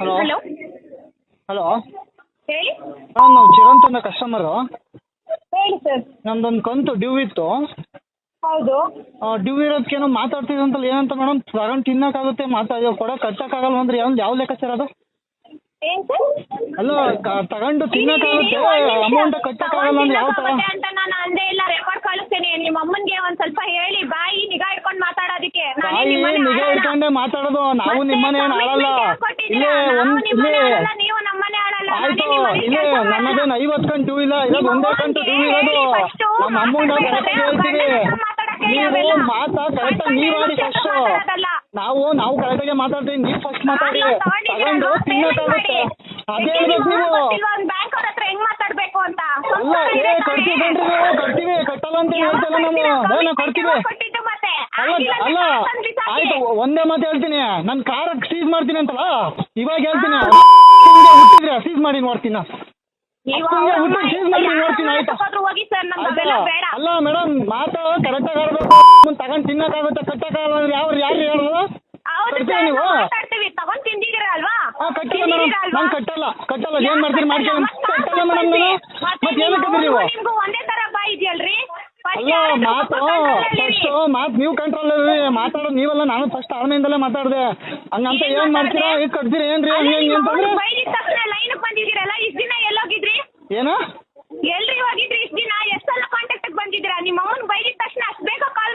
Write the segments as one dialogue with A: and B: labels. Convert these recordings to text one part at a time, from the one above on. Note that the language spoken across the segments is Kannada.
A: ಹಲೋ?
B: ಹಲೋ?
A: ಹಲೋ?
B: ಹೇಳಿ?
A: ಹಾಂ ನಾವು ಚಿರಂತನ ಕಸ್ಟಮರು
B: ಹೇಳಿ ಸರ್.
A: ನಮ್ದೊಂದು ಕಂತು ಡ್ಯೂ ಇತ್ತು.
B: ಹೌದು.
A: ಡ್ಯೂ ಇರೋದಕ್ಕೇನೋ ಅಂತ ಏನಂತ ಮೇಡಮ್ ತಗೊಂಡು ತಿನ್ನೋಕ್ಕಾಗುತ್ತೆ ಮಾತಾಡಿ ಕೊಡೋ ಕಟ್ಟೋಕ್ಕಾಗಲ್ಲ ಅಂದ್ರೆ ಯಾವ ಯಾವ ಸರ್ ಅದು?
B: ಏನ್ ಸರ್?
A: ಅಲ್ಲ ಕ- ತಗೊಂಡು ತಿನ್ನೋಕ್ಕಾಗುತ್ತೆ ಅಮೌಂಟ್ ಕಟ್ಟಕ್ಕಾಗಲ್ಲ ಅಂದ್ರೆ ಯಾವ ತರ?
B: ಅಂತ ನಾನು ಅಂದೇ ಇಲ್ಲ. ರೆಕಾರ್ಡ್ ಕಳಿಸ್ತೀನಿ. ನಿಮ್ಮ ಅಮ್ಮನ್ಗೆ ಒಂದ್ ಸ್ವಲ್ಪ ಹೇಳಿ. ಬಾಯಿ ನಿಗಾ ಇಟ್ಕೊಂಡು ಮಾತಾಡೋದಕ್ಕೆ. ನಾನೇ
A: ತಾಯಿ
B: ನಿಮ್ಮನೆ
A: ನಿಗಾ
B: ಆಳಲ್ಲ.
A: ಇಟ್ಕೊಂಡೆ ಮಾತಾಡೋದು. ನಾವು
B: ಮತ್ತೆ
A: ನಿಮ್ಮನೆ ಏನು ಆಳಲ್ಲ.
B: commitment ಯಾಕ್ ಕೊಟ್ಟಿದ್ದೀರಾ?
A: ಇಲ್ಲೇ
B: ನಾವು
A: ಒಂದು
B: ನಿಮ್ಮನೆ
A: ಇಲ್ಲೇ
B: ಆಳಲ್ಲ, ನೀವು ನಮ್ಮನೆ ಆಳಲ್ಲ. ನಾನೇ
A: ಆಯ್ತು.
B: ನಿಮ್ಮನೆ
A: ಇಲ್ಲೇ
B: ಕೆಲ್ಸ ಮಾಡಲ್ಲ.
A: ನನ್ನದೇನು ಇಲ್ಲ ಕಂತು ಇಲ್ಲ ಇರೋದು ಒಂದೇ ಕಂತು ಟೂ ಇರೋದು. ನಮ್ಮ ಅಮ್ಮನಿಗೆ ಕರೆಕ್ಟಾಗಿ ಹೇಳ್ತೀವಿ. ನೀವು. ಮಾತಾ ಕರೆಕ್ಟಾಗಿ ನೀವು ಆಡಿ ಫಸ್ಟು ನಾವು ನಾವು ಕರೆಕ್ಟಾಗಿ ಮಾತಾಡ್ತೀವಿ ನೀವು ಫಸ್ಟ್ ಮಾತಾಡಿ
B: ನಾನು?
A: ತಗೊಂಡು
B: ನಾನು
A: ತಿನ್ನೋಕ್ಕಾಗುತ್ತೆ ಅದೇ ಹೇಳ್ಬೇಕು ನೀವು
B: ಬ್ಯಾಂಕ್ ಅವ್ರ ಹತ್ರ ಹೆಂಗ್ ಮಾತಾಡ್ಬೇಕು ಅಂತ?
A: ಅಲ್ಲ ಏ ಕಟ್ತೀವಿ ಕಣ್ರಿ ನಾವು ಕಟ್ತೀವಿ ಕಟ್ಟಲ್ಲ ಅಂತ ಹೇಳ್ತಲ್ಲ ನಾವು ಏ ನಾವು ಕಟ್ತೀವಿ
B: ಕೊಟ್ಟಿದ್ದು ಮತ್ತೆ?
A: ಅಲ್ಲ ಅಲ್ಲ ಆಯ್ತು ಒಂದೇ ಮಾತು ಹೇಳ್ತೀನಿ. ನನ್ನ ಕಾರ್ ಸೀಸ್ ಮಾಡ್ತೀನಿ ಅಂತಲ್ಲ? ಇವಾಗ ಹೇಳ್ತೀನಿ. ಹುಟ್ಟಿದ್ರೆ ಸೀಸ್ ಮಾಡಿ ನೋಡ್ತೀನಿ. ಸೀಸ್ ಮಾಡಿ ನೋಡ್ತೀನಿ, ಆಯ್ತಾ?
B: ಹೋಗಿ ಸರ್ ನಮ್ಗೆ
A: ಆಯ್ತಾ?
B: ಅವೆಲ್ಲ ಬೇಡ.
A: ಅಲ್ಲ ಮೇಡಮ್ ಮಾತು ಕರೆಕ್ಟಾಗಿ ಆಡ್ಬೇಕು ತಗೊಂಡ್ ತಿನ್ನಕ್ಕಾಗುತ್ತೆ ಕಟ್ಟಕ್ಕಾಗಲ್ಲ ಅಂದ್ರೆ ಯಾವ ಯಾರು ಹೇಳೋದು?
B: ಹೌದು
A: ಕಟ್ತೀರಾ
B: ಸರ್
A: ನೀವು?
B: ಮಾತಾಡ್ತೀವಿ. ತಗೊಂಡ್ ತಿಂದಿದ್ದೀರ ಅಲ್ವಾ?
A: ಹಾಂ ಕಟ್ಟಿಲ್ಲ ಮೇಡಮ್
B: ತಿಂದಿದ್ದೀರ ಅಲ್ವಾ?
A: ನಾನು ಕಟ್ಟಲ್ಲ. ಕಟ್ಟಲ್ಲ ಏನು
B: ಮತ್ತೆ
A: ಕಟ್ಟಲ್ಲ ಮೇಡಮ್ ನಾನು
B: ಮತ್ತೆ
A: ಮತ್ತೆ ಏನಕ್ಕೆ
B: ನೀವು-
A: ನೀವು?
B: ನಿಮ್ಗೂ ಒಂದೇ ತರ ಬಾಯಿ ಇದೆಯಲ್ರಿ?
A: ಅಲ್ಲ ಮಾತು. ಫಸ್ಟ್ ಮಾತು ನೀವು ಕಂಟ್ರೋಲ್ ಮಾತಾಡೋದು ನೀವಲ್ಲ ನಾನು ಫಸ್ಟ್ ತಾಳ್ಮೆಯಿಂದಲೇ ಮಾತಾಡಿದೆ. ಹಂಗಂತ
B: ಏನ್
A: ಏನು ಮಾಡ್ತೀರಾ?
B: ಮಾತಾಡ್ದೆ?
A: ಈಗ ಕಟ್ತೀರಿ ಏನ್ರಿ? ಹಂಗೆ ಹಿಂಗೆ ಅಂತಂದ್ರೆ?
B: ಲೈನ್ ಬಂದಿದ್ದೀರಲ್ಲ ಇಷ್ಟ್ ದಿನ ಎಲ್ಲೋಗಿದ್ರಿ?
A: ಏನು
B: ಎಲ್ರಿ ಹೋಗಿದ್ರಿ ಇಷ್ಟ್ ದಿನ ಎಷ್ಟ್ ಸಲ ಕಾಂಟ್ಯಾಕ್ಟ್ ಬಂದಿದ್ದೀರಾ ನಿಮ್ಮ ಅಮ್ಮನ್ ಬೈದಿದ ತಕ್ಷಣ ಅಷ್ಟ್ ಬೇಗ ಕಾಲ್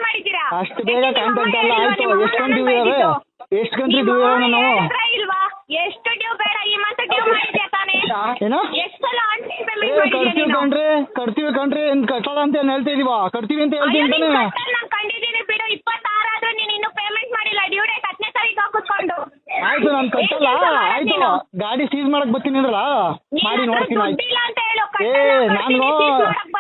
A: ಬೇಗ ಕಾಂಟ್ಯಾಕ್ಟ್ ಅಲ್ಲ ಆಯ್ತು. ಎಷ್ಟು ಗಂಟೆ? ಎಷ್ಟು ಗಂಟೆ ಡ್ಯೂ ನಾವು
B: ಎಷ್ಟು ಡ್ಯೂ ಬೇಡ? ಈ ಮಂತ್ ಡ್ಯೂ ಮಾಡಿದ್ಯಾ ತಾನೇ?
A: ಏನು?
B: ಎಷ್ಟ್ ಸಲ ಆನ್ಲೈನ್ ಪೇಮೆಂಟ್
A: ಕಟ್ತೀವಿ ಕಣ್ರಿ. ಕಟ್ತೀವಿ ಕಣ್ರಿ. ಏನು ಕಟ್ಟಲ್ಲ ಅಂತ ಏನ್ ಹೇಳ್ತಾ ಇದೀವ? ಕಟ್ತೀವಿ ಅಂತ ಹೇಳ್ತೀನಿ ತಾನೇ?
B: ನಾನ್ ಕಂಡಿದ್ದೀನಿ ಬಿಡು. ಇಪ್ಪತ್ತಾರು ಆದ್ರೂ ನೀನ್ ಇನ್ನೂ ಪೇಮೆಂಟ್ ಮಾಡಿಲ್ಲ. ಡ್ಯೂ ಡೇಟ್ ಹತ್ತನೇ ತಾರೀಕು ಹಾಕಿಸ್ಕೊಂಡು
A: ಆಯ್ತು ನಾನು ಕಟ್ಟಲ್ಲ. ಆಯ್ತು. ಗಾಡಿ ಸೀಸ್ ಮಾಡಕ್ ಬರ್ತೀನಿ ಅಂದ್ರಲ್ಲ? ಮಾಡಿ ನೋಡ್ತೀನಿ ಆಯ್ತು. ಏ, ನಾನು-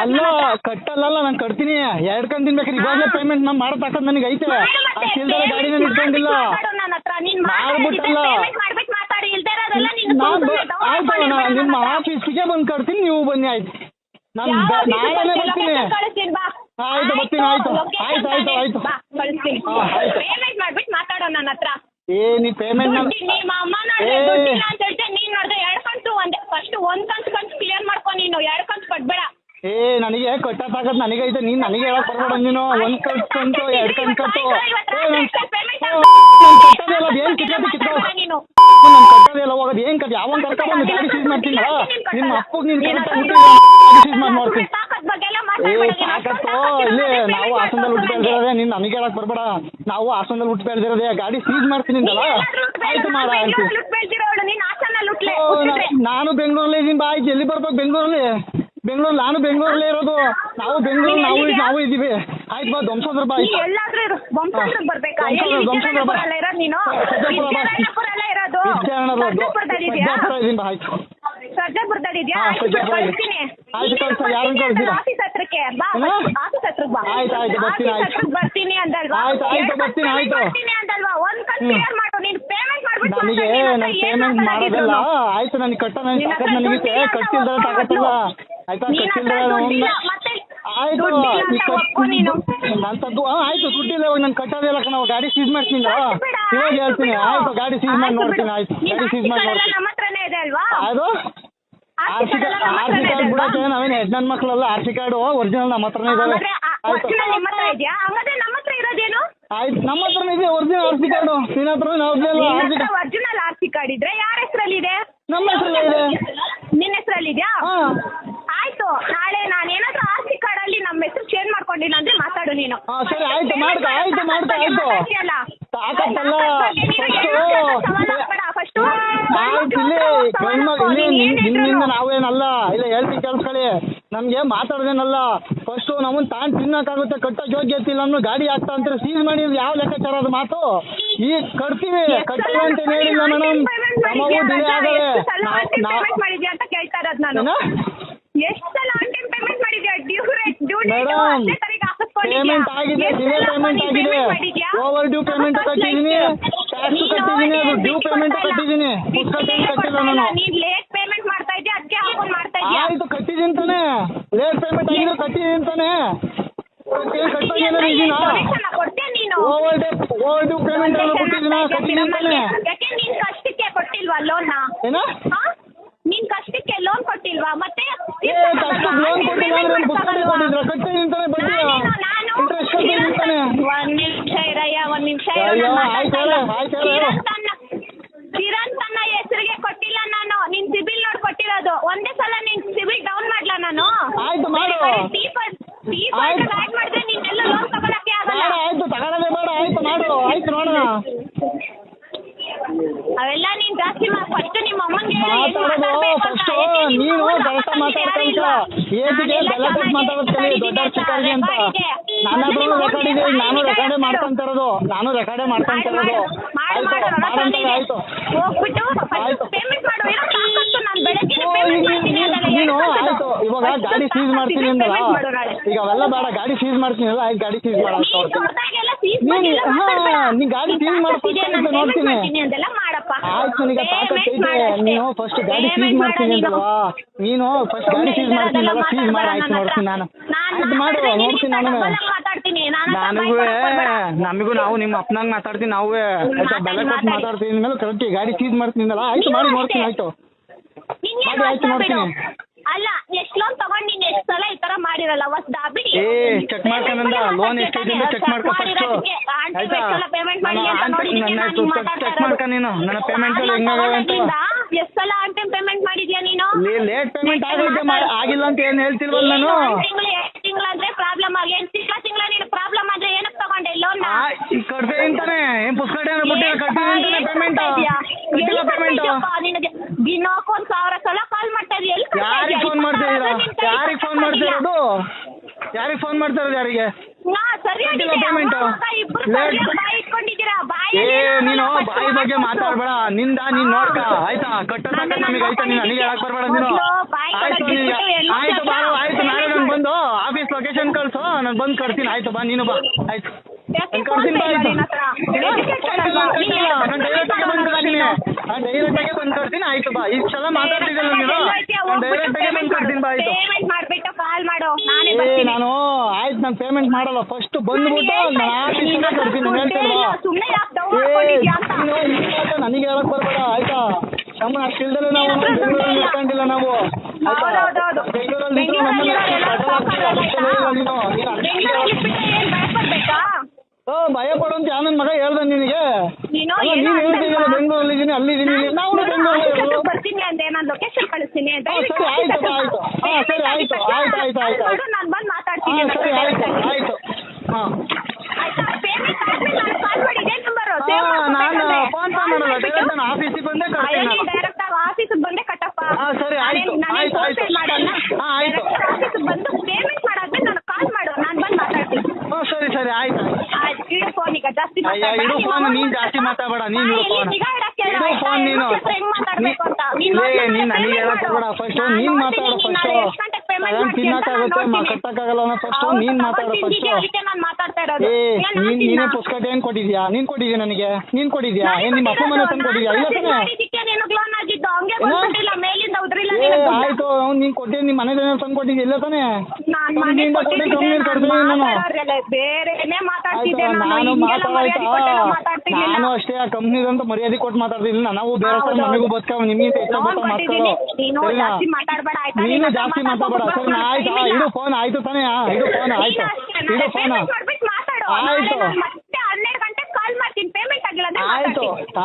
B: ಅಲ್ಲ
A: ಕಟ್ಟಲ್ಲ ನಾನು ಕಟ್ತೀನಿ ಎರಡ್ ಕಂತು ತಿನ್ಬೇಕ್ರಿ ಇವಾಗಲೇ. ಪೇಮೆಂಟ್ ನಾನು ಮಾಡತಕ್ಕಂತ ನನಗೆ ಐತೆ
B: ಆ ಚಿಲ್ದರ
A: ಅಷ್ಟಿಲ್ದರೆ
B: payment
A: ಇಟ್ಕೊಂಡಿಲ್ಲ.
B: ನೀನ್
A: ಮಾಡ್ಬಿಟ್ಟಲ್ಲ.
B: ನೀನು
A: ನಾನು ಆಯ್ತು ನಾನು ನಿಮ್ಮ. ಆಫೀಸ್ಗೆ ಬಂದು ಕಟ್ತೀನಿ ನೀವು ಬನ್ನಿ ಆಯ್ತು ನಾನು ನಾಳೆನೇ ಬರ್ತೀನಿ ಆಯ್ತು, ಬರ್ತೀನಿ, ಆಯ್ತು. ಆಯ್ತು, ಆಯ್ತು? ಆಯ್ತು.
B: ಬಾ,
A: ಆಯ್ತು.
B: Payment ಮಾಡ್ಬಿಟ್ಟು ಮಾತಾಡೋ ನನ್ನ ಹತ್ರ
A: ಏ ನೀ ಪೇಮೆಂಟ್ ಏ.
B: ದುಡ್ಡಿಲ್ಲ ಅಂತ ಹೇಳ್ತೆ ನೀನ್ ನೋಡ್ದೆ ಎರಡ್ ಕಂತು ಒಂದೇ ಫಸ್ಟ್ ಒಂದ್ ಕಂತು ಕಂತು ಕ್ಲಿಯರ್ ಮಾಡ್ಕೊ ನೀನು ಎರಡ್ ಕಂತು ಕಟ್ಬೇಡ
A: ಏ ನನಗೆ ಕಟ್ಟಕ್ಕಾಗದ್ ನನಗೆ ಐತೆ ನೀನ್ ನನಗೆ ಹೇಳಕ್ ಬರ್ಬೇಡ ನೀನು. ಒಂದ್ ಕಟ್ ಕಂತು ಎರಡ್ ಕಂತು ಕಟ್ಟು ಏನ್ ಕಿತ್ಕೊತಿ ಕಿತ್ಕೊ?
B: ನೀನು.
A: ಕಟ್ಟೋದಿಲ್ಲ ಹೋಗೋದು ಏನ್ ಕಟ್ ಯಾವ ಕರ್ಕೊಂಡು ಗಾಡಿ ಸೀಸ್ ಮಾಡ್ತೀನಿ ನಿಮ್ಮ ಅಪ್ಪಗ್ ನೀನ್ ಸೀಸ್ ಮಾಡಿ ನೋಡ್ತೀನಿ ಏ ಸಾಕತ್ತು? ಇಲ್ಲಿ ನಾವು ಹಾಸನದಲ್ಲಿ ಹುಟ್ಟು ಬೆಳೆದಿರೋದೇ ನೀನ್ ನನಗೆ ಹೇಳಕ್ ಬರ್ಬೇಡ. ನಾವು ಹಾಸನದಲ್ಲಿ ಹುಟ್ಟು ಬೆಳೆದಿರೋದೇ ಗಾಡಿ ಸೀಸ್ ಮಾಡ್ತೀನಿ ಅಂತಲ್ಲ ಆಯ್ತು ಮಾಡ ಆಯ್ತು
B: ನೀನ್
A: ಬೆಂಗಳೂರಲ್ಲಿ ಇದೀನಿ ಬಾ ಎಲ್ಲಿ ಬರ್ಬೇಕು ಬೆಂಗಳೂರಲ್ಲಿ? ಬೆಂಗಳೂರು ನಾನು ಬೆಂಗಳೂರಲ್ಲೇ ಇರೋದು. ನಾವು ಬೆಂಗಳೂರು ನಾವು ನಾವು ಇದೀವಿ ಆಯ್ತು ಬಾ ಧ್ವಂಸಂದ್ರ ಬಾ
B: ನೀ
A: ಆಯ್ತು
B: ಎಲ್ಲಾದ್ರೂ ಇರು. ಬರ್ಬೇಕಾ? ಎಲ್ಲಿ ನೀನು? ಇರೋದು? ಸರ್ಜಾಪುರದಲ್ಲಿ ಇದೆಯಾ
A: ಬಾ ಆಯ್ತು.
B: ಸರ್ಜಾಪುರದಲ್ಲಿ ಇದೆಯಾ? ಆಯ್ತು ಬಿಡು,
A: ಸರ್ಜಾಪುರ
B: ಕಳಿಸ್ತೀನಿ.
A: ಆಯ್ತು, ಕಳ್ಸು, ಯಾರನ್ನ ಕಳ್ಸ್ತೀರಾ?
B: ಆಫೀಸ್ ಹತ್ರಕ್ಕೆ. ಬಾ
A: ಏನು?
B: ಆಫೀಸ್ ಹತ್ರಕ್ಕೆ ಬಾ.
A: ಆಯ್ತು, ಆಯ್ತು, ಬರ್ತೀನಿ,
B: ಆಫೀಸ್
A: ಆಯ್ತು.
B: ಹತ್ರಕ್ಕೆ ಬರ್ತೀನಿ ಅಂದಲ್ವಾ?
A: ಆಯ್ತು, ಆಯ್ತು,
B: ಎರಡ್
A: ಬರ್ತೀನಿ,
B: ಕಂತು
A: ಆಯ್ತು.
B: ಬರ್ತೀನಿ ಅಂದಲ್ವಾ? ಒಂದ್ ಕಂತು
A: ಹ್ಮ್.
B: ಕ್ಲಿಯರ್ ಮಾಡು. ನೀನು ಪೇಮೆಂಟ್ ಮಾಡ್ಬಿಟ್ಟು
A: ನನಗೆ ನಾನು ಪೇಮೆಂಟ್ ಮಾಡೋದಲ್ಲ? ಆಯ್ತು ನನಗೆ ಕಟ್ಟ ತಾಕತ್ ತಾಕತ್ತಿಲ್ಲ. ಆಯ್ತಾ
B: ಮತ್ತೆ
A: ಆಯ್ತು. ನಂತದ್ದು ಆಯ್ತು ದುಡ್ಡಿಲ್ಲ ಇವಾಗ ನಾನು ಕಟ್ಟೋದಿಲ್ಲ ನಾವು ಗಾಡಿ ಸೀಸ್ ಮಾಡ್ತೀನಿ ಇವಾಗ ಹೇಳ್ತೀನಿ. ಆಯ್ತು ಗಾಡಿ ಸೀಸ್ ಮಾಡಿ ನೋಡ್ತೀನಿ ಆಯ್ತು. ಗಾಡಿ ಸೀಸ್ ಮಾಡಿ ನೋಡ್ತೀನಿ.
B: ಇದೆ ಅಲ್ವಾ?
A: ಅದು? R C
B: card
A: R C card
B: ಇದೆ ಅಲ್ವಾ?
A: ಬಿಡೋಕೆ ನಾವೇನು ಹೆಡ್ ನನ್ನ ಮಕ್ಕಳಲ್ಲ ಆರ್ ಸಿ ಕಾರ್ಡು ಒರಿಜಿನಲ್ ನಮ್ಮ ಹತ್ರನೇ
B: ಆ-
A: ಆಯ್ತು.
B: ನಿಮ್ಮ
A: ಹತ್ರನೇ ಇದೆ ಒರಿಜಿನಲ್ ಆರ್ ಸಿ ಕಾರ್ಡು ನಿನ್ನ ಹತ್ರ card.
B: Original R C card ಇದ್ರೆ ಯಾರ ಹೆಸರಲ್ಲಿ ಇದೆ
A: ನಮ್ಮ ಹೆಸರಲ್ಲಿ ಇದೆ.
B: ನಿನ್ನ ಹೆಸರಲ್ಲಿ ಇದೆಯಾ
A: ಹಾಂ
B: ಆಯ್ತು ನಾಳೆ ನಾನು ಏನಾದ್ರೂ ಆರ್ ಸಿ ಕಾರ್ಡ್ ಅಲ್ಲಿ ನಮ್ಮ ಹೆಸರು ಚೇಂಜ್ ಮಾಡ್ಕೊಂಡಿಲ್ಲ ಅಂದ್ರೆ ಮಾತಾಡು ನೀನು.
A: ಹಾಂ ಸರಿ ಆಯ್ತು ಮಾಡ್ಕ ಆಯ್ತು ಮಾಡ್ಕ ಆಯ್ತು. ತಾಕತ್ತಲ್ಲ ಫಸ್ಟು ಇಲ್ಲಿ ನಿಮ್ಮಿಂದ ನಾವೇನಲ್ಲ ಇಲ್ಲ ಹೇಳ್ತೀನಿ ಕೇಳಿಸ್ಕೊಳ್ಳಿ. ನಮ್ಗೆ ಮಾತಾಡದೇನಲ್ಲ ಫಸ್ಟು ನಮ್ಮನ್ನ ತಾನು ತಿನ್ನಕ್ಕಾಗುತ್ತೆ ಕಟ್ಟೋ ಯೋಗ್ಯತೆ ಇಲ್ಲ ಅನ್ನೋ ಗಾಡಿ ಆಗ್ತಾ ಅಂತ ಸೀಸ್ ಮಾಡಿ ಯಾವ ಲೆಕ್ಕಾಚಾರ ಅದು ಮಾತು? ಈಗ ಕಟ್ತೀವಿ ಕಟ್ಟಲ್ಲ ಅಂತ ಹೇಳಿಲ್ಲ ಮೇಡಮ್. ನಮಗೂ ಡಿಲೇ ಆಗವೆ ಮೇಡಮ್ ಪೇಮೆಂಟ್ ಆಗಿದೆ
B: ಎಷ್ಟು
A: ಡಿಲೇ
B: ಸಲ
A: ಪೇಮೆಂಟ್
B: ನೀನ್
A: ಆಗಿದೆ
B: payment ಮಾಡಿದ್ಯಾ?
A: ಓವರ್ ಡ್ಯೂ ಪೇಮೆಂಟ್
B: First
A: ಕಟ್ಟಿದ್ದೀನಿ
B: night.
A: ಟ್ಯಾಕ್ಸ್
B: ನೀನು
A: ಕಟ್ಟಿದ್ದೀನಿ ಅದು
B: ಬಿಟ್ಟು
A: ಡ್ಯೂ ಪೇಮೆಂಟ್
B: ಕೊಡ್ತಾ ಇಲ್ಲ.
A: ಕಟ್ಟಿದ್ದೀನಿ
B: ಬಿಟ್ಟು
A: ಪುಸ್ತಕ ಕಟ್ಟಿಲ್ಲ
B: ಕೊಡ್ತಾ ಇಲ್ಲ.
A: ನಾನು
B: ನೀನ್ ಲೇಟ್ ಪೇಮೆಂಟ್ ಮಾಡ್ತಾ ಇದ್ಯಾ ಅದಕ್ಕೆ ಹಾಕೊಂಡು ಮಾಡ್ತಾ ಇದ್ಯಾ
A: ಆಯ್ತು ಕಟ್ಟಿದ್ದೀನಿ ತಾನೇ ಲೇಟ್ ಪೇಮೆಂಟ್ ಆಗಿದ್ರೆ ಕಟ್ಟಿದ್ದೀನಿ ತಾನೇ ಕಟ್ಟೋಗಿ ಏನಾದ್ರು ಇದೀನಾ
B: Donation ಕೊಡ್ತೀಯ ನೀನು
A: over day over due payment ಎಲ್ಲ ಕೊಟ್ಟಿದ್ದೀನಾ ಕಟ್ಟಿದ್ದೀನಿ ತಾನೇ
B: ಯಾಕೆ ನೀನ್ ಕಷ್ಟ ಕೊಟ್ಟಿಲ್ವಾ ಲೋನ್
A: ಏನ
B: ನೀನ್ ಕಷ್ಟಕ್ಕೆ ಲೋನ್ ಕೊಟ್ಟಿಲ್ವಾ ಮತ್ತೆ
A: ಏ ಕಷ್ಟಕ್ಕೆ ಲೋನ್ ಕೊಟ್ಟಿಲ್ಲ ಅಂದ್ರೆ ಏನು ಪುಸ್ತಕ ಕೊಟ್ಟಿದ್ರ ಕಟ್ಟಿ ನಿಂತಾನೆ ಬಡ್ಡಿ
B: ನಾನು
A: ಇಂಟ್ರೆಸ್ಟ್ ಕಟ್ಟಿ ನಿಂತಾನೆ
B: ಒಂದ್ ನಿಮಿಷ ಇರಯ್ಯ ಒಂದ್ ನಿಮಿಷ
A: ಅಯ್ಯೋ, ಆಯ್ತ್ ಹೇಳು, ಆಯ್ತ್ ಹೇಳು.
B: ಚಿರಂತನ ಹೆಸರಿಗೆ ಕೊಟ್ಟಿಲ್ಲ ನಾನು. ನಿನ್ ಸಿಬಿಲ್ ನೋಡ್ ಕೊಟ್ಟಿರೋದು. ಒಂದೇ ಸಲ ನಿನ್ ಸಿಬಿಲ್ ಡೌನ್ ಮಾಡ್ಲಾ ನಾನು?
A: ಆಯ್ತು, ಮಾಡು.
B: ಆಡ್ ಮಾಡಿದ್ರೆ ನೀನೆಲ್ಲ ಲೋನ್ ತಗೊಳಕ್ಕೆ ಆಗಲ್ಲ
A: ಬೇಡ ಆಯ್ತು ತಗೊಳ್ಳೋದೇ ಬೇಡ ಆಯ್ತು ಮಾಡು ಆಯ್ತು ನೋಡೋಣ
B: ಅವೆಲ್ಲ ನೀನ್ ಜಾಸ್ತಿ ಫಸ್ಟ್ ನಿಮ್ಮ ಅಮ್ಮಂಗೆ
A: ಮಾತಾಡೋದು ಫಸ್ಟು ನೀನು ಕೆಲಸ ಮಾತಾಡ್ಕಂತ ಏಜಿಗೆ ಗಲಾಟೆ ಕೊಟ್ಟು ಮಾತಾಡೋದು ಕಲಿ ದೊಡ್ಡ ಚಿಕ್ಕವ್ರಿಗೆ ಅಂತ ನಾನಾದ್ರೂ ರೆಕಾರ್ಡ್ ಇದೆ ನಾನು ರೆಕಾರ್ಡೇ ಮಾಡ್ಕೊಂತಿರೋದು ನಾನು ರೆಕಾರ್ಡೇ ಮಾಡ್ಕೊಂತಿರೋದು ಆಯ್ತು ಮಾಡಂತಾರೆ ಆಯ್ತು
B: ಹೋಗ್ಬಿಟ್ಟು ಪೇಮೆಂಟ್ ಮಾಡು ಏನೋ ಸಾಕಷ್ಟು ನಾನು ಬೆಳಗ್ಗೆ ಪೇಮೆಂಟ್
A: ನೀನು-
B: ಮಾಡ್ತೀನಿ
A: ನೀನು ಆಯ್ತು ಇವಾಗ ಗಾಡಿ ಸೀಸ್ ಮಾಡ್ತೀನಿ
B: ಅಂದ್ರೆ
A: ಈಗ ಅವೆಲ್ಲ ಬೇಡ ಗಾಡಿ ಸೀಸ್ ಮಾಡ್ತೀನಿ ಅಲ್ಲ ಆಯ್ತು ಗಾಡಿ ಸೀಸ್ ಮಾಡ
B: ನೀನ್
A: ನೀನು- ಹಾ,
B: ಮಾತಾಡ್ಬೇಡ.
A: ನೀ ಗಾಡಿ
B: ಸೀಸ್
A: ಮಾಡ್ತೀನಿ ಮಾಡು, ನೋಡ್ತೀನಿ. ಆಯ್ತು ನನಗೆ ಇದೆ ನೀನು ಫಸ್ಟ್ ಗಾಡಿ ಸೀಸ್ ಮಾಡ್ತೀನಿ
B: ಮಾಡು ನೀನು.
A: ಅಂತಲ್ವಾ ನೀನು ಫಸ್ಟ್ ಗಾಡಿ ಸೀಸ್ ಮಾಡ್ತೀನಿ ಅಲ್ಲ ಸೀಸ್ ಮಾಡಿ ಆಯ್ತು ನೋಡ್ತೀನಿ ನಾನು ಆಯ್ತು ಮಾಡು ನೋಡ್ತೀನಿ ನಾನು.
B: ಮಾತಾಡ್ತೀನಿ. ನಾನು
A: ನನಗೂ ನಮಗೂ ನಾವು ನಿಮ್ಮ ಅಪ್ಪನಂಗ್ ಮಾತಾಡ್ತೀನಿ ನಾವು ಆಯ್ತಾ ಬೆಲೆ ಕೊಟ್ಟು ಮಾತಾಡ್ತೀನಿ ಮೇಲೆ ಕರೆಕ್ಟ್ ಗಾಡಿ ಸೀಸ್ ಮಾಡ್ತೀನಿ ಅಲ್ಲ ಆಯ್ತು ಮಾಡಿ ನೋಡ್ತೀನಿ ಆಯ್ತು. ಮಾಡಿ, ಆಯ್ತು, ನೋಡ್ತೀನಿ.
B: ಲೋನ್ ತಗೊಂಡ್ ನೀನ್ ಎಷ್ಟ್ ಸಲ ಈ ತರ ಮಾಡಿರಲ್ಲ? ಅವತ್ ಬಿಡಿ
A: ಏ ಚೆಕ್ ಮಾಡ್ಕೊಂಡ ಲೋನ್ ಎಷ್ಟೈತೆ ಅಂತ ಚೆಕ್ ಮಾಡ್ಕೊ ಫಸ್ಟ್ ಆಯ್ತಾ?
B: ಪೇಮೆಂಟ್ ಮಾಡಿ
A: ಚೆಕ್ ಮಾಡ್ಕೊ ನೀನು. ನನ್ನ ಪೇಮೆಂಟ್
B: ತಗೊಂಡಾಗಿಂದ ಎಷ್ಟ್ ಸಲ ಆನ್ ಟೈಮ್ ಪೇಮೆಂಟ್ ಮಾಡಿದ್ಯಾ ನೀನು?
A: ಲೇಟ್ ಪೇಮೆಂಟ್ ಆಗೈತೆ ಆಗಿಲ್ಲ ಅಂತ ಏನು ಹೇಳ್ತಿಲ್ವಲ್ಲ ನಾನು?
B: ತಿಂಗಳ ಅಂದ್ರೆ ಪ್ರಾಬ್ಲಮ್ ಆಗಿ ಏನ್ ತಿಂಗಳ ತಿಂಗಳ ನೀನು ಪ್ರಾಬ್ಲಮ್ ಆದ್ರೆ ಏನಕ್ಕೆ ತಗೊಂಡೆ ಲೋನ್
A: ಕಟ್ದೆ ಅಂತಾನೆ. ಏನ್ ಪುಸ್ತಕ ಬಿಟ್ಟಿಲ್ಲ ಕಟ್ತೀನಿ ಅಂತಾನೆ ಪೇಮೆಂಟ್ ಕಟ್ಟಿಲ್ಲ ಪೇಮೆಂಟ್
B: ದಿನಕ್ಕೆ ಒಂದ್ ಸಾವಿರ ಸಲ ಕಾಲ್ ಮಾಡ್ತಾ ಇದೀಯ ಎಲ್ಲಿ ಕಟ್ತಾ
A: ಯಾರಿಗೆ
B: ಇದೀಯ?
A: ಫೋನ್ ಮಾಡ್ತಿದ್ದೀರಾ
B: ಇಪ್ಪತ್ತು ಸಾವಿರ
A: ಯಾರಿಗೆ ಫೋನ್ ಮಾಡ್ತಿರೋದು ಯಾರಿಗೆ ಫೋನ್ ಮಾಡ್ತಿರೋದು ಯಾರಿಗೆ
B: ಹಾ, ಸರಿಯಾಗಿದೆ.
A: ಕಟ್ಟಿಲ್ಲ payment.
B: ಅಮ್ಮ, ಮಗ ಇಬ್ರು
A: Late.
B: ಸರಿಯಾಗಿ ಬಾಯಿ ಇಟ್ಕೊಂಡಿದ್ದೀರಾ? ಬಾಯಿ
A: ಏ ನೀನು ಬಾಯಿ ಬಗ್ಗೆ ಮಾತಾಡ್ಬೇಡ. ನಿಂದ ನೀನ್ ನೋಡ್ಕ ಆಯ್ತಾ? ಕಟ್ಟೋ ತಕ್ಕ ನಮಗೆ ಆಯ್ತಾ ನೀನು ನನಗೆ ಹೇಳಕ್ ಬರ್ಬೇಡ ನೀನು. ಆಯ್ತು ನೀನು ಆಯ್ತು ಬಾ ಆಯ್ತು. ನಾಳೆ ನಾನು ಬಂದು ಆಫೀಸ್ ಲೊಕೇಶನ್ ಕಳ್ಸು. ನಾನು ಬಂದು ಕಟ್ತೀನಿ. ಆಯ್ತು ಬಾ ನೀನು ಬಾ. ಆಯ್ತು. ನಾನು ಕಟ್ತೀನಿ ಬಾ ಆಯ್ತು. ನಾನು ಡೈರೆಕ್ಟಾಗೆ ಬಂದು ಕಟ್ತೀನಿ. ನಾನು ಡೈರೆಕ್ಟಾಗೆ ಬಂದು ಕಟ್ತೀನಿ. ಆಯ್ತು ಬಾ. ಇಷ್ಟು ಸಲ ಮಾತಾಡ್ತಿದ್ದಲ್ಲ ನೀನು. ನಾನು ಡೈರೆಕ್ಟಾಗೆ ಬಂದು ಕಟ್ತೀನಿ ಬಾ ಆಯ್ತು.
B: ಪೇಮೆಂಟ್ ಮಾಡ್ಬಿಟ್ಟು ಕಾಲ್ ಮಾಡು. ನಾನೇ
A: ಏ
B: ಬರ್ತೀನಿ.
A: ನಾನು ಪೇಮೆಂಟ್ ಮಾಡಲ್ಲ. ಫಸ್ಟ್ ಬಂದ್ಬಿಟ್ಟು ನಾನು ಹೇಳ್ತಿಲ್ವಾ ಮಾತು ನನಗೆ ಹೇಳಕ್ ಬರ್ಬೇಡ ಆಯ್ತಾ? ನಮ್ಮ ಅಷ್ಟು ಇಲ್ದಲೆ ನಾವು ಬೆಂಗಳೂರಲ್ಲಿ ನಿಂತ್ಕೊಂಡಿಲ್ಲ ನಾವು. ಬೆಂಗಳೂರಲ್ಲಿ ಭಯ ಪಡುವಂತ ಯಾವನ ಮಗ ಹೇಳ್ದೆ ನಿನಗೆ.
B: ನೀನು
A: ಹೇಳ್ತಿದ್ದೀರ? ಬೆಂಗಳೂರಲ್ಲಿ ಇದೀನಿ ಅಲ್ಲಿ ಇದೀನಿ ನಾವು ಬೆಂಗಳೂರಲ್ಲಿ
B: ಬರ್ತೀನಿ ಅಂದೆ ನಾನು ಲೊಕೇಶನ್ ಕಳಿಸ್ತೀನಿ.
A: ಸರಿ, ಆಯ್ತು, ಆಯ್ತು. ಹಾ, ಸರಿ, ಆಯ್ತು, ಆಯ್ತು, ಆಯ್ತು, ಆಯ್ತು, ಆಯ್ತು.
B: ನಾನು ಬಂದು ಮಾತಾಡ್ತೀನಿ
A: ಸರಿ ಆಯ್ತು ಆಯ್ತು ಹಾ
B: ನಾನು ಇದೇ
A: ಫೋನ್ ಪೇ ಮಾಡಲ್ಲ ಡೈರೆಕ್ಟ್ ನಾನು ಆಫೀಸಿಗೆ ಬಂದೇ ಕಟ್ತೀನಿ ನಾನು.
B: ಡೈರೆಕ್ಟ್ ಆಫೀಸಿಗೆ ಬಂದೆ ಕಟ್ಟಪ್ಪ.
A: ಹಾ, ಸರಿ, ಆಯ್ತು, ಆಯ್ತು, ಆಯ್ತು. ಹಾ, ಆಯ್ತು.
B: ಆಫೀಸಿಗೆ ಬಂದು ಪೇಮೆಂಟ್ ಮಾಡಾದ್ಮೇಲೆ ನಾನು ಕಾಲ್ ಮಾಡು ನಾನು ಬಂದು ಮಾತಾಡ್ತೀನಿ.
A: ಹ್ಞೂ ಸರಿ ಸರಿ ಆಯ್ತು
B: ಆಯ್ತು. ಇಡು ಫೋನ್ ಈಗ ಜಾಸ್ತಿ
A: ಅಯ್ಯ ಇಡು ಫೋನ್ ನೀನ್ ಜಾಸ್ತಿ ಮಾತಾಡಬೇಡ ನೀನು ಇಡು ಫೋನ್ ಇಡು ಫೋನ್ ನೀನು. ನೀನ್ ನನಗೆ ಹೇಳಕ್ ಹೋಗ್ಬೇಡ ಫಸ್ಟ್ ನೀನ್ ಮಾತಾಡು ಫಸ್ಟ್ ಅದನ್ನ ತಿನ್ನಕ್ಕಾಗುತ್ತೆ ಮಾ ಕಟ್ಟಕ್ಕಾಗಲ್ಲ ಅನ್ನೋ ಫಸ್ಟ್ ನೀನ್ ಮಾತಾಡು ಫಸ್ಟ್
B: ನಾನು ಮಾತಾಡ್ತಾ ಇರೋದು.
A: ಏ
B: ಏನ್
A: ನೀನ್
B: ಮಾಡ್ತಿದ್ದ?
A: ನೀನೇ ಪುಸ್ತಕ ಏನ್ ಕೊಟ್ಟಿದ್ಯಾ? ನೀನ್ ಕೊಟ್ಟಿದ್ಯಾ ನನಗೆ? ನೀನ್ ಕೊಟ್ಟಿದ್ಯಾ? ಏನ್ ನಿಮ್ಮ ಅಪ್ಪ ಮನೆ ತಂದು ಕೊಟ್ಟಿದ್ಯಾ? ಇಲ್ಲ ತಾನೆ? ಏನೋ? ಏ. ಆಯ್ತು ಅವ್ನ್ ನೀನ್ ನಿಮ್ ನಿಮ್ಮ ಮನೆ ತಂದು ಕೊಟ್ಟಿದ್ಯಾ? ಇಲ್ಲ ತಾನೆ?
B: ನಾನ್ ಮನೆ ಕೊಟ್ಟಿದ್ದೆ, ನಾನು. ಬೇರೆನೇ ಮಾತಾಡ್ತಿದ್ದೆ ನಾನು
A: ನಾನು
B: ಹಿಂಗೆಲ್ಲ ಮರ್ಯಾದೆ ಕೊಟ್ಟೆಲ್ಲ ಮಾತಾಡ್ತಿರ್ಲಿಲ್ಲ.
A: ನಾನು ಅಷ್ಟೇ ಆ ಕಂಪ್ನಿದಂತ ಮರ್ಯಾದೆ ಕೊಟ್ಟು ಮಾತಾಡ್ತಿರ್ಲಿಲ್ಲ. ನಾವು ಬೇರೆ ನಮಗೂ
B: ಹೌದು.
A: ಬದುಕ ನಿಮ್ಗಿಂತ ಹೆಚ್ಚು
B: Loan
A: ಮಾತಾಡೋ
B: ನೀನು
A: ಸರಿನಾ?
B: ಜಾಸ್ತಿ ಮಾತಾಡ್ಬೇಡ ಆಯ್ತಾ?
A: ನೀನು ಜಾಸ್ತಿ ಮಾತಾಡಬೇಡ. ಸರಿ ಆಯ್ತು ಆ,
B: ಇಲ್ಲ.
A: ಫೋನ್ ಆಯ್ತು ತಾನೇ ಇದು ಫೋನ್ ಆಯ್ತು.
B: ನಾಳೆ
A: ಫೋನ್ ಆಯ್ತು.
B: ಮತ್ತೆ ಹನ್ನೆರಡು ಗಂಟೆಗೆ ಕಾಲ್ ಮಾಡ್ತೀನಿ. ಪೇಮೆಂಟ್ ಆಗಿಲ್ಲ ಅಂದ್ರೆ
A: ಆಯ್ತು.